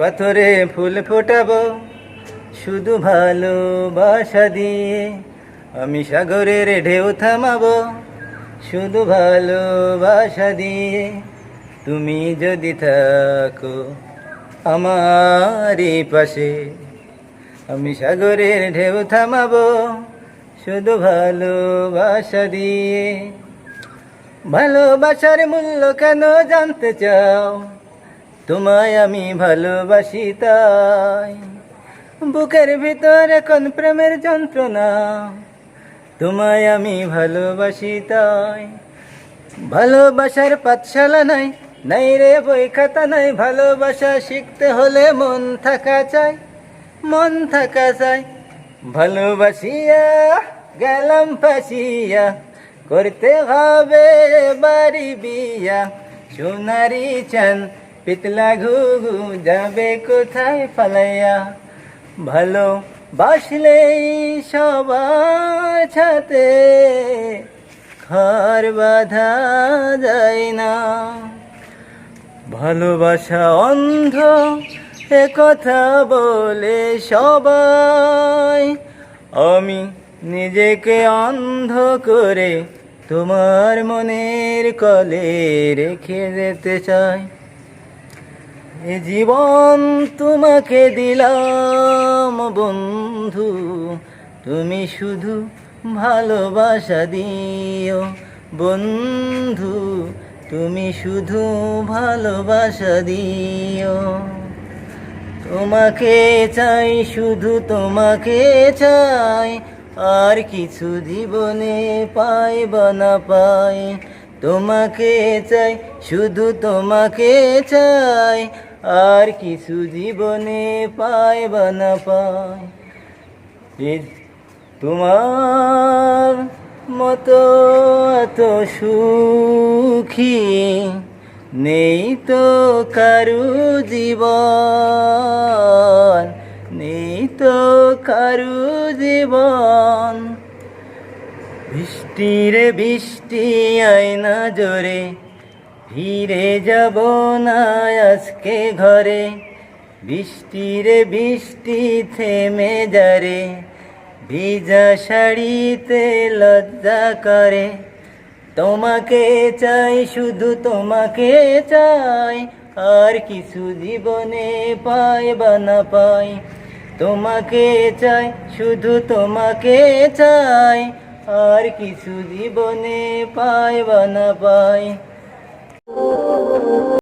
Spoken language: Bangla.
পাথরে ফুল ফোটাবো, শুধু ভালোবাসা দিয়ে। আমি সাগরের ঢেউ থামাবো, শুধু ভালোবাসা দিয়ে। তুমি যদি থাকো আমারই পাশে, আমি সাগরের ঢেউ থামাবো, শুধু ভালোবাসা দিয়ে। ভালোবাসার মূল্য কেন জানতে চাও? তোমায় আমি ভালোবাসি তাই। বুকের ভিতর এখন প্রেমের যন্ত্রণা। তোমায় আমি ভালোবাসি তাই। ভালোবাসার পাঠশালা নাই নাই রে বই খাতা নাই। ভালোবাসা শিখতে হলে মন থাকা চাই, মন থাকা চাই। ভালোবাসিয়া, গেলাম ফাঁসিয়া, করতে হবে বাড়ি বিয়া। সোনারি চান পিতলা ঘুঘু যাবে কোথায় ফালাইয়া ভালো বাসলেই সবার ছাতে ঘর বাঁধা যায় না। ভালোবাসা অন্ধ, এ কথা বলে সবাই, আমি নিজেকে অন্ধ করে তোমার মনের কলে রেখে যেতে চাই। এ জীবন তোমাকে দিলাম, বন্ধু। তুমি শুধু ভালোবাসা দিও, বন্ধু। তুমি শুধু ভালোবাসা দিও। তোমাকে চাই, শুধু তোমাকে চাই। আর কিছু জীবনে পাই না পাই। তোমাকে চাই, শুধু তোমাকে চাই। আর কিছু জীবনে পাই না পাই। তোমার মতো এত সুখী নেই তো কারু জীবন, নেই তো কারু জীবন। বৃষ্টিরে বৃষ্টি আয়না জোরে ফিরে যাব না আজকে ঘরে। বৃষ্টিরে বৃষ্টি থেমে যারে, ভিজা শাড়িতে লজ্জা করে। তোমাকে চাই, শুধু তোমাকে চাই, আর কিছু জীবনে পাই বা না পাই। তোমাকে চাই, শুধু তোমাকে চাই, আর কিছু জীবনে পাই বা না পাই। Thank you.